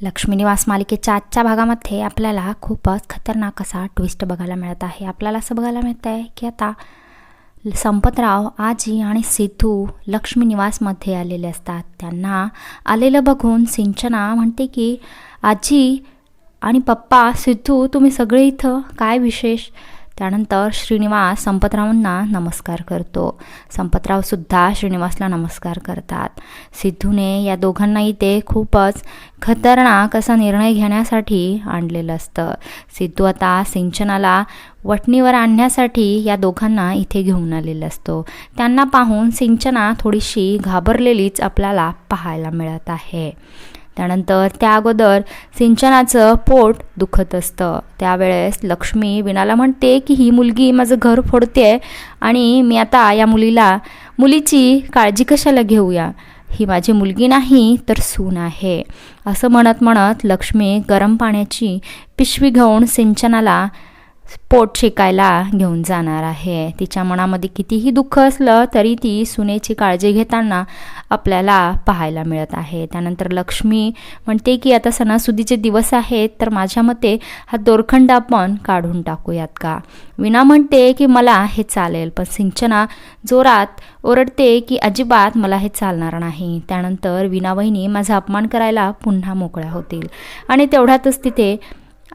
लक्ष्मी निवास मालिकेच्या आजच्या भागामध्ये आपल्याला खूपच खतरनाक असा ट्विस्ट बघायला मिळत आहे. आपल्याला असं बघायला मिळत आहे की आता संपतराव आजी आणि सिद्धू लक्ष्मी निवासमध्ये आलेले असतात. त्यांना आलेलं बघून सिंचना म्हणते की आजी आणि पप्पा सिद्धू तुम्ही सगळे इथं? काय विशेष? त्यानंतर श्रीनिवास संपतरावांना नमस्कार करतो. संपतरावसुद्धा श्रीनिवासला नमस्कार करतात. सिद्धूने या दोघांनाही ते खूपच खतरनाक असा निर्णय घेण्यासाठी आणलेलं असतं. सिद्धू आता सिंचनाला वटणीवर आणण्यासाठी या दोघांना इथे घेऊन आलेला असतो. त्यांना पाहून सिंचना थोडीशी घाबरलेलीच आपल्याला पाहायला मिळत आहे. त्यानंतर त्या अगोदर सिंचनाचं पोट दुखत असतं. त्यावेळेस लक्ष्मी विणाला म्हणते की ही मुलगी माझं घर फोडते आणि मी आता या मुलीला मुलीची काळजी कशाला घेऊया? ही माझी मुलगी नाही तर सून आहे. असं म्हणत म्हणत लक्ष्मी गरम पाण्याची पिशवी घेऊन सिंचनाला पोट शिकायला घेऊन जाणार आहे. तिच्या मनामध्ये कितीही दुःख असलं तरी ती सुनेची काळजी घेताना आपल्याला पाहायला मिळत आहे. त्यानंतर लक्ष्मी म्हणते की आता सणासुदीचे दिवस आहेत तर माझ्या मते हा दोरखंड आपण काढून टाकूयात का? विना म्हणते की मला हे चालेल पण सिंचना जोरात ओरडते की अजिबात मला हे चालणार नाही. त्यानंतर विना वहिनी माझा अपमान करायला पुन्हा मोकळ्या होतील. आणि तेवढ्यातच तिथे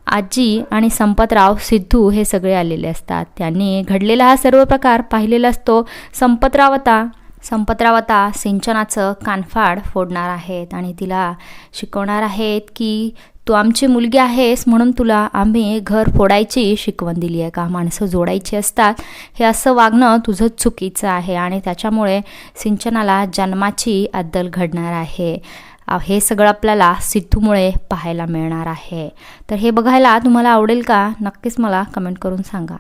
आजी आणि संपतराव सिद्धू हे सगळे आलेले असतात. त्यांनी घडलेला हा सर्व प्रकार पाहिलेला असतो. संपतराव आता संपतराव आता सिंचनाचं कानफाड फोडणार आहेत आणि तिला शिकवणार आहेत की तू आमची मुलगी आहेस म्हणून तुला आम्ही घर फोडायची शिकवण दिली आहे का? माणसं जोडायची असतात. हे असं वागणं तुझं चुकीचं आहे आणि त्याच्यामुळे सिंचनाला जन्माची अद्दल घडणार आहे. हे सगळं आपल्याला सिद्धूमुळे पाहायला मिळणार आहे. तर हे बघायला तुम्हाला आवडेल का? नक्कीच मला कमेंट करून सांगा.